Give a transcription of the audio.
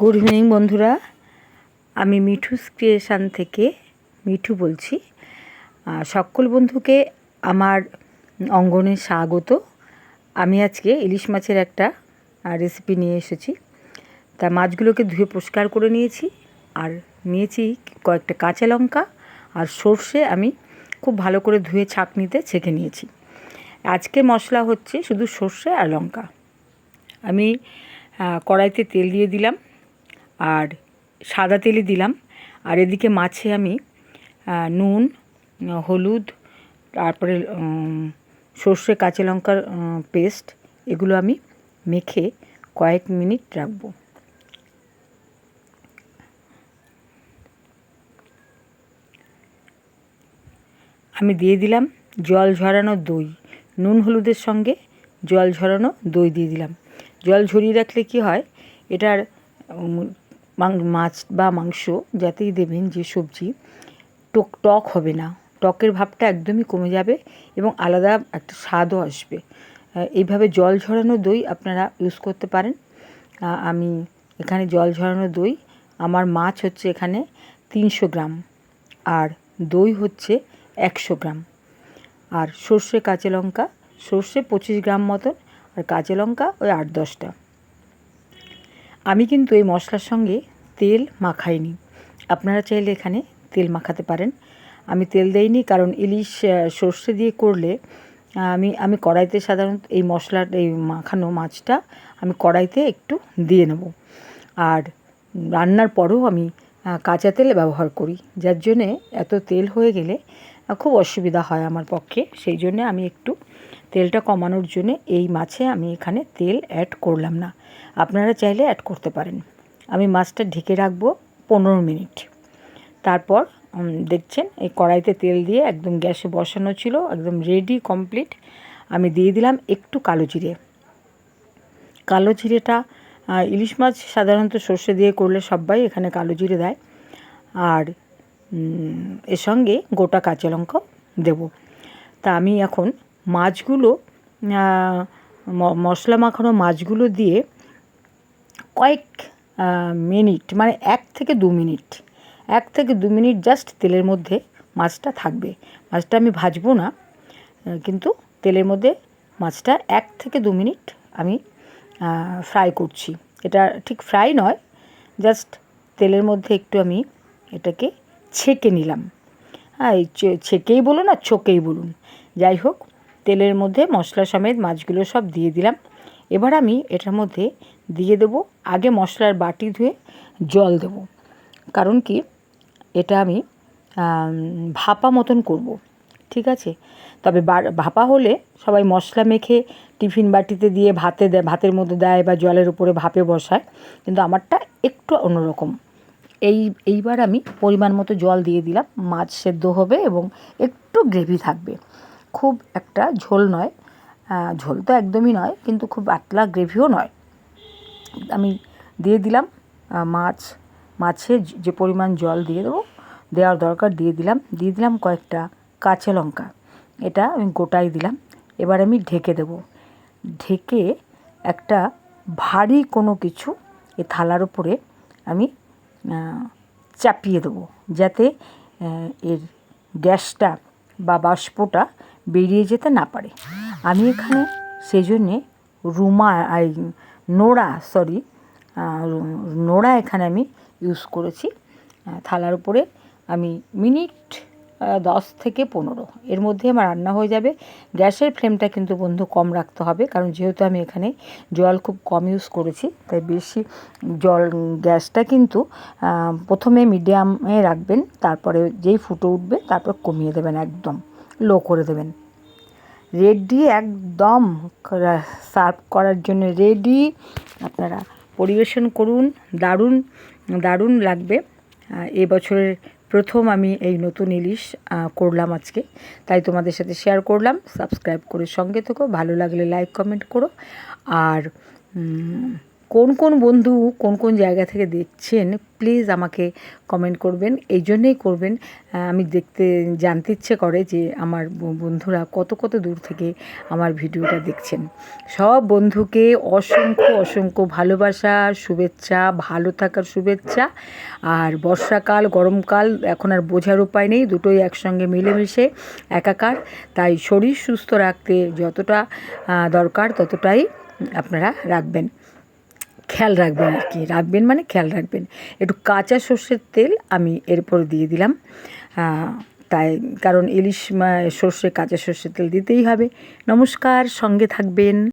Good evening বন্ধুরা। আমি Mithu's creation থেকে মিঠু বলছি। সকল বন্ধুকে আমার অঙ্গনে স্বাগত। আমি আজকে ইলিশ মাছের একটা রেসিপি নিয়ে এসেছি। তা মাছগুলোকে ধুয়ে পরিষ্কার করে নিয়েছি। আর নিয়েছি কয়েকটা কাঁচা লঙ্কা আর সর্ষে আমি খুব ভালো করে ধুয়ে ছাঁকনিতে ছেঁকে নিয়েছি। আজকে মশলা হচ্ছে শুধু সর্ষে আর লঙ্কা। আমি কড়াইতে তেল দিয়ে দিলাম। আর সাদা তেলই দিলাম। আর এদিকে মাছে আমি নুন হলুদ, তারপরে সর্ষে, কাঁচা লঙ্কার পেস্ট, এগুলো আমি মেখে কয়েক মিনিট রাখব। আমি দিয়ে দিলাম জল ঝরানো দই। নুন, হলুদের সঙ্গে জল ঝরানো দই দিয়ে দিলাম। জল ঝরিয়ে রাখলে কি হয়? এটার মাছ বা মাংস যাতেই দেবেন যে সবজি, টক টক হবে না। টকের ভাবটা একদমই কমে যাবে এবং আলাদা একটা স্বাদও আসবে। এইভাবে জল ঝরানো দই আপনারা ইউজ করতে পারেন। আমি এখানে জল ঝরানো দই, আমার মাছ হচ্ছে এখানে তিনশো গ্রাম আর দই হচ্ছে একশো গ্রাম। আর সর্ষে কাঁচা লঙ্কা, সর্ষে পঁচিশ গ্রাম মতন আর কাঁচা লঙ্কা ওই আট দশটা। আমি কিন্তু এই মশলার সঙ্গে তেল মাখাইনি। আপনারা চাইলে এখানে তেল মাখাতে পারেন। আমি তেল দেইনি কারণ ইলিশ সর্ষে দিয়ে করলে, আমি আমি কড়াইতে সাধারণত এই মশলার, এই মাখানো মাছটা আমি কড়াইতে একটু দিয়ে নেব। আর রান্নার পরেও আমি কাঁচা তেল ব্যবহার করি, যার জন্যে এত তেল হয়ে গেলে খুব অসুবিধা হয় আমার পক্ষে। সেই জন্যে আমি একটু তেলটা কমানোর জন্য এই মাছে আমি এখানে তেল অ্যাড করলাম না। আপনারা চাইলে অ্যাড করতে পারেন। আমি মাছটা ঢেকে রাখব পনেরো মিনিট। তারপর দেখছেন, এই কড়াইতে তেল দিয়ে একদম গ্যাসে বসানো ছিল, একদম রেডি কমপ্লিট আমি দিয়ে দিলাম একটু কালো জিরে। কালো জিরেটা ইলিশ মাছ সাধারণত সর্ষে দিয়ে করলে সবাই এখানে কালো জিরে দেয়। আর এর সঙ্গে গোটা কাঁচা লঙ্কা দেবো। তা আমি এখন মাছগুলো মশলা মাখানো মাছগুলো দিয়ে কয়েক মিনিট মানে এক থেকে দু মিনিট, এক থেকে দু মিনিট জাস্ট তেলের মধ্যে মাছটা থাকবে। মাছটা আমি ভাজবো না কিন্তু তেলের মধ্যে মাছটা এক থেকে দু মিনিট আমি ফ্রাই করছি। এটা ঠিক ফ্রাই নয়, জাস্ট তেলের মধ্যে একটু আমি এটাকে ছেঁকে নিলাম। হ্যাঁ ছেঁকেই বলুন আর ছোকেই বলুন। যাই হোক, তেলের মধ্যে মশলা সমেত মাছগুলো সব দিয়ে দিলাম। এবার আমি এটার মধ্যে দিয়ে দেব, আগে মশলার বাটি ধুয়ে জল দেব। কারণ কি, এটা আমি ভাপা মতন করব, ঠিক আছে? তবে ভাপা হলে সবাই মশলা মেখে টিফিন বাটিতে দিয়ে ভাতে দেয় ভাতের মধ্যে দেয় বা জলের উপরে ভাপে বসায়, কিন্তু আমারটা একটু অন্যরকম। এই, এইবার আমি পরিমাণ মতো জল দিয়ে দিলাম। মাছ সেদ্ধ হবে এবং একটু গ্রেভি থাকবে। খুব একটা ঝোল নয়। ঝোল তো একদমই নয়, কিন্তু খুব পাতলা গ্রেভিও নয়। আমি দিয়ে দিলাম মাছ, মাছে যে- পরিমাণ জল দিয়ে দেবো, দেওয়ার দরকার দিয়ে দিলাম। দিয়ে দিলাম কয়েকটা কাঁচা লঙ্কা। এটা আমি গোটাই দিলাম। এবার আমি ঢেকে দেবো। ঢেকে একটা ভারী কোনো কিছু এ থালার উপরে আমি চাপিয়ে দেবো যাতে এর গ্যাসটা বা বাষ্পটা বেরিয়ে যেতে না পারে। আমি এখানে সেই জন্যে রুমা নোড়া, সরি নোড়া এখানে আমি ইউজ করেছি। থালার উপরে আমি মিনিট দশ থেকে পনেরো। এর মধ্যে আমার রান্না হয়ে যাবে। গ্যাসের ফ্লেমটা কিন্তু বন্ধু কম রাখতে হবে কারণ যেহেতু আমি এখানে জল খুব কম ইউজ করেছি তাই বেশি জল গ্যাসটা কিন্তু প্রথমে মিডিয়ামে রাখবেন তারপরে যেই ফুটে উঠবে তারপর কমিয়ে দেবেন একদম লো করে দেবেন। রেডি একদম সার্ভ করার জন্য রেডি। আপনারা পরিবেশন করুন দারুণ দারুণ লাগবে। আহ, এ বছরের প্রথম আমি এই নতুন ইলিশ করলাম আজকে। তাই তোমাদের সাথে শেয়ার করলাম। সাবস্ক্রাইব করে সঙ্গে থেকো। ভালো লাগলে লাইক কমেন্ট করো। আর কোন কোন বন্ধু কোন কোন জায়গা থেকে দেখছেন প্লিজ আমাকে কমেন্ট করবেন। এই জন্যেই করবেন। আমি দেখতে, জানতে ইচ্ছে করে যে আমার বন্ধুরা কত কত দূর থেকে আমার ভিডিওটা দেখছেন। সব বন্ধুকে অসংখ্য অসংখ্য ভালোবাসা, শুভেচ্ছা, ভালো থাকার শুভেচ্ছা। আর বর্ষাকাল, গরমকাল এখন আর বোঝার উপায় নেই, দুটোই একসঙ্গে মিলেমিশে একাকার। তাই শরীর সুস্থ রাখতে যতটা দরকার ততটাই আপনারা রাখবেন। খেয়াল রাখবেন আর কি, রাখবেন মানে খেয়াল রাখবেন। একটু কাঁচা সর্ষের তেল আমি এরপর দিয়ে দিলাম। তাই কারণ ইলিশ সর্ষে, কাঁচা সর্ষের তেল দিতেই হবে। নমস্কার, সঙ্গে থাকবেন।